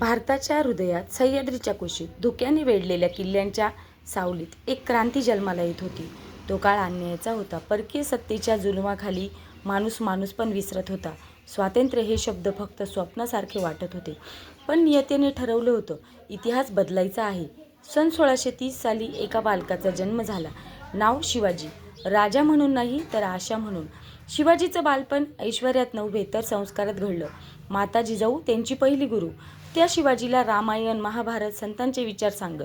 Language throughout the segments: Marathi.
भारताच्या हृदयात सह्याद्रीच्या कुशीत धुक्याने वेढलेल्या किल्ल्यांच्या सावलीत एक क्रांती जन्माला येत होती. तो काळ अन्यायाचा होता. परकीय सत्तेच्या जुलुमाखाली माणूस माणूस पण विसरत होता. स्वातंत्र्य हे शब्द फक्त स्वप्नासारखे वाटत होते. पण नियतेने ठरवलं होतं. इतिहास बदलायचा आहे. सन सोळाशे तीस साली एका बालकाचा जन्म झाला. नाव शिवाजी. राजा म्हणून नाही तर आशा म्हणून. शिवाजीचं बालपण ऐश्वर्यात नव्हे तर संस्कारात घडलं. माता जिजाऊ त्यांची पहिली गुरु. त्या शिवाजीला रामायण महाभारत संतांचे विचार सांगत.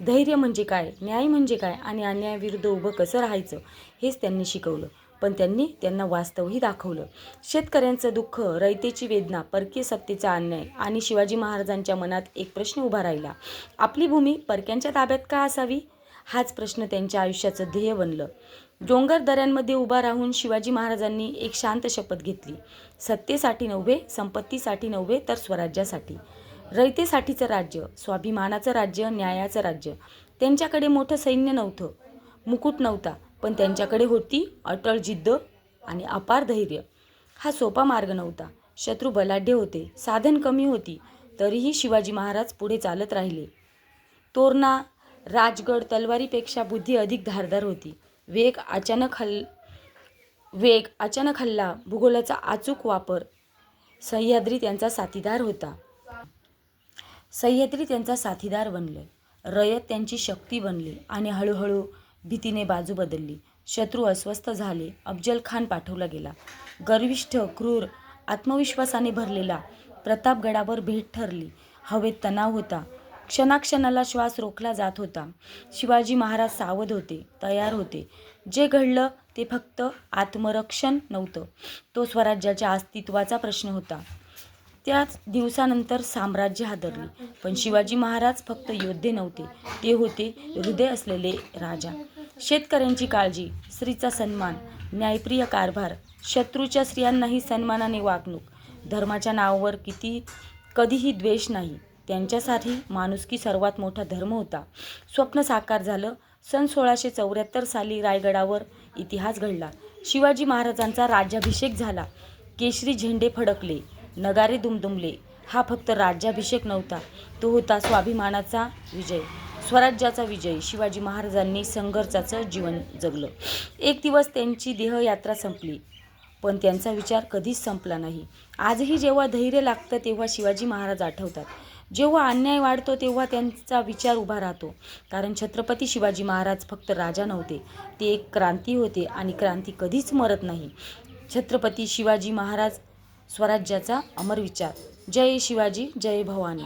धैर्य म्हणजे काय? न्याय म्हणजे काय? आणि अन्यायाविरुद्ध उभं कसं राहायचं? हेच त्यांनी शिकवलं. पण त्यांनी त्यांना वास्तवही दाखवलं. शेतकऱ्यांचं दुःख रयतेची वेदना परकीय सत्तेचा अन्याय आणि शिवाजी महाराजांच्या मनात एक प्रश्न उभा राहिला. आपली भूमी परक्यांच्या ताब्यात का असावी? हाच प्रश्न त्यांच्या आयुष्याचं ध्येय बनलं. डोंगर दऱ्यांमध्ये उभा राहून शिवाजी महाराजांनी एक शांत शपथ घेतली. सत्तेसाठी नव्हे संपत्तीसाठी नव्हे तर स्वराज्यासाठी. रयतेसाठीचं राज्य स्वाभिमानाचं राज्य न्यायाचं राज्य. त्यांच्याकडे मोठं सैन्य नव्हतं. मुकुट नव्हता पण त्यांच्याकडे होती अटळ जिद्द आणि अपार धैर्य. हा सोपा मार्ग नव्हता. शत्रू बलाढ्य होते साधन कमी होती तरीही शिवाजी महाराज पुढे चालत राहिले. तोरणा राजगड तलवारीपेक्षा बुद्धी अधिक धारदार होती. वेग अचानक हल् वेग अचानक हल्ला भूगोलाचा अचूक वापर सह्याद्री त्यांचा साथीदार होता. सह्याद्री त्यांचा साथीदार बनले. रयत त्यांची शक्ती बनली आणि हळूहळू भीतीने बाजू बदलली. शत्रू अस्वस्थ झाले. अफजल खान पाठवला गेला. गर्विष्ठ क्रूर आत्मविश्वासाने भरलेला प्रतापगडावर भेट ठरली. हवेत तणाव होता. क्षणाक्षणाला श्वास रोखला जात होता. शिवाजी महाराज सावध होते तयार होते. जे घडलं ते फक्त आत्मरक्षण नव्हतं. तो स्वराज्याच्या अस्तित्वाचा प्रश्न होता. त्याच दिवसानंतर साम्राज्य हादरले. पण शिवाजी महाराज फक्त योद्धे नव्हते. ते होते हृदय असलेले राजा. शेतकऱ्यांची काळजी स्त्रीचा सन्मान न्यायप्रिय कारभार शत्रूच्या स्त्रियांनाही सन्मानाने वागणूक. धर्माच्या नावावर किती कधीही द्वेष नाही. त्यांच्यासाठी माणुसकी सर्वात मोठा धर्म होता. स्वप्न साकार झालं. सन सोळाशे चौऱ्याहत्तर साली रायगडावर इतिहास घडला. शिवाजी महाराजांचा राज्याभिषेक झाला. केशरी झेंडे फडकले. नगारे दुमदुमले. हा फक्त राज्याभिषेक नव्हता तो होता स्वाभिमानाचा विजय. स्वराज्याचा विजय. शिवाजी महाराजांनी संघर्षाचं जीवन जगलं. एक दिवस त्यांची देहयात्रा संपली पण त्यांचा विचार कधीच संपला नाही. आजही जेव्हा धैर्य लागतं तेव्हा शिवाजी महाराज आठवतात. जेव्हा अन्याय वाढतो तेव्हा त्यांचा विचार उभा राहतो. कारण छत्रपती शिवाजी महाराज फक्त राजा नव्हते. ते एक क्रांती होते आणि क्रांती कधीच मरत नाही. छत्रपती शिवाजी महाराज स्वराज्याचा अमर विचार. जय शिवाजी जय भवानी.